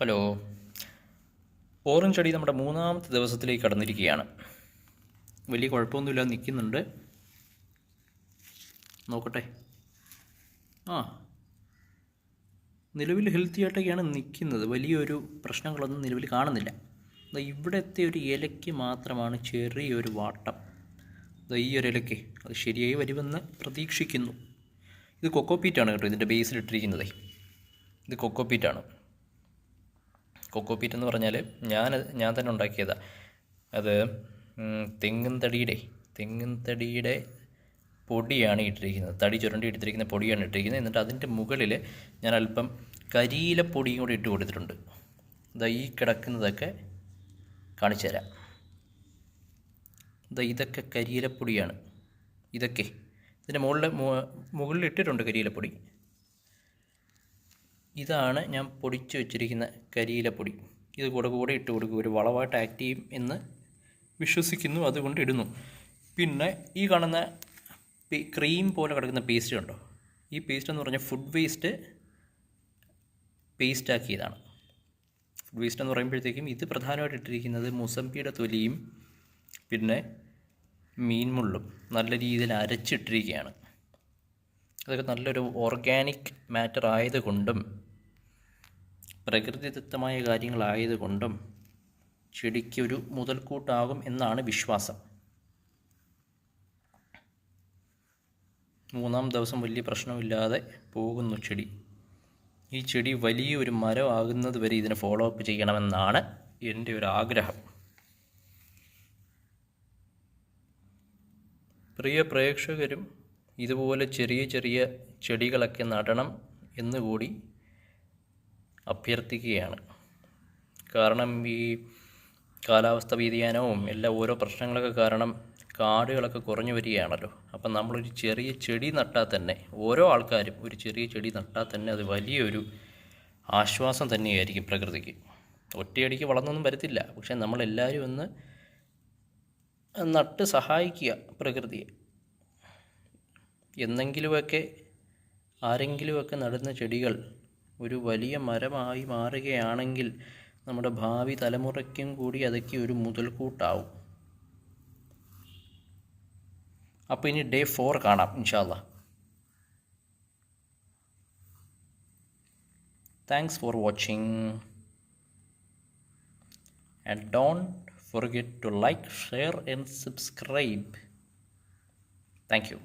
Hello. Orange ചെടി നമ്മുടെ മൂന്നാമത്തെ ദിവസത്തിലേക്ക് കടന്നിരിക്കുകയാണ്. വലിയ കുഴപ്പമൊന്നുമില്ല നിൽക്കുന്നുണ്ട്. നോക്കട്ടെ. ആ. നിലവിൽ ഹെൽത്തി ആയിട്ടൊക്കെയാണ് നിൽക്കുന്നത്. വലിയൊരു പ്രശ്നങ്ങളൊന്നും നിലവിൽ കാണുന്നില്ല. ഇവിടുത്തെ ഒരു ഇലയ്ക്ക് മാത്രമാണ് ചെറിയൊരു വാട്ടം. ഈ ഒരു ഇലയ്ക്ക് അത് ശരിയായി വരുമെന്ന് പ്രതീക്ഷിക്കുന്നു. ഇത് കൊക്കോപ്പീറ്റാണ് കേട്ടോ ഇതിന്റെ ബേസിലിട്ടിരിക്കുന്നത് ഇത് കൊക്കോപ്പീറ്റാണ് കൊക്കോപ്പീറ്റ് എന്ന് പറഞ്ഞാൽ ഞാൻ ഞാൻ തന്നെ ഉണ്ടാക്കിയതാണ് അത് തെങ്ങും തടിയുടെ തെങ്ങിൻ തടിയുടെ പൊടിയാണ് ഇട്ടിരിക്കുന്നത്. തടി ചുരണ്ടി ഇട്ടിരിക്കുന്ന പൊടിയാണ് ഇട്ടിരിക്കുന്നത്. എന്നിട്ട് അതിന്റെ മുകളിൽ ഞാൻ അല്പം കരിയില പൊടിയും കൂടി ഇട്ട് കൊടുത്തിട്ടുണ്ട്. ഇതാ ഈ കിടക്കുന്നതൊക്കെ കാണിച്ചു തരാം. ഇതാ ഇതൊക്കെ കരിയിലപ്പൊടിയാണ് ഇതൊക്കെ. ഇതിന്റെ മുകളിൽ മുകളിൽ ഇട്ടിട്ടുണ്ട് കരിയിലപ്പൊടി ഇതാണ് ഞാൻ പൊടിച്ച് വെച്ചിരിക്കുന്ന കരിയിലപ്പൊടി ഇത് കൂടെ കൂടെ ഇട്ട് കൊടുക്കുക ഒരു വളമായിട്ട് ആക്ട് ചെയ്യും എന്ന് വിശ്വസിക്കുന്നു. അതുകൊണ്ട് ഇടുന്നു. പിന്നെ ഈ കാണുന്ന ക്രീം പോലെ കിടക്കുന്ന പേസ്റ്റ് ഉണ്ടോ? ഈ പേസ്റ്റ് എന്ന് പറഞ്ഞാൽ ഫുഡ് വേസ്റ്റ് പേസ്റ്റാക്കിയതാണ് ഫുഡ് വേസ്റ്റ് എന്ന് പറയുമ്പോഴത്തേക്കും ഇത് പ്രധാനമായിട്ട് ഇട്ടിരിക്കുന്നത് മുസമ്പിയുടെ തൊലിയും പിന്നെ മീൻമുള്ളും നല്ല രീതിയിൽ അരച്ചിട്ടിരിക്കുകയാണ്. അതൊക്കെ നല്ലൊരു ഓർഗാനിക് മാറ്റർ ആയതുകൊണ്ടും പ്രകൃതിദത്തമായ കാര്യങ്ങളായതുകൊണ്ടും ചെടിക്കൊരു മുതൽക്കൂട്ടാകും എന്നാണ് വിശ്വാസം. മൂന്നാം ദിവസം വലിയ പ്രശ്നമില്ലാതെ പോകുന്നു ചെടി. ഈ ചെടി വലിയൊരു മരമാകുന്നത് വരെ ഇതിനെ ഫോളോ അപ്പ് ചെയ്യണമെന്നാണ് എന്റെ ഒരു ആഗ്രഹം. പ്രിയ പ്രേക്ഷകരും ഇതുപോലെ ചെറിയ ചെറിയ ചെടികളൊക്കെ നടണം എന്നുകൂടി അഭ്യർത്ഥിക്കുകയാണ്. കാരണം ഈ കാലാവസ്ഥ വ്യതിയാനവും എല്ലാ ഓരോ പ്രശ്നങ്ങളൊക്കെ കാരണം കാടുകളൊക്കെ കുറഞ്ഞു വരികയാണല്ലോ. അപ്പം നമ്മളൊരു ചെറിയ ചെടി നട്ടാൽ തന്നെ ഓരോ ആൾക്കാരും ഒരു ചെറിയ ചെടി നട്ടാൽ തന്നെ അത് വലിയൊരു ആശ്വാസം തന്നെയായിരിക്കും പ്രകൃതിക്ക്. ഒറ്റയടിക്ക് വളർന്നൊന്നും വരത്തില്ല. പക്ഷേ നമ്മളെല്ലാവരും ഒന്ന് നട്ട് സഹായിക്കുക പ്രകൃതിയെ. എന്നെങ്കിലുമൊക്കെ ആരെങ്കിലുമൊക്കെ നടുന്ന ചെടികൾ ഒരു വലിയ മരമായി മാറുകയാണെങ്കിൽ നമ്മുടെ ഭാവി തലമുറയ്ക്കും കൂടി അതൊക്കെ ഒരു മുതൽക്കൂട്ടാവും. അപ്പോൾ ഇനി ഡേ ഫോർ കാണാം ഇൻഷാല്ല thanks for watching and don't forget to like share and subscribe thank you.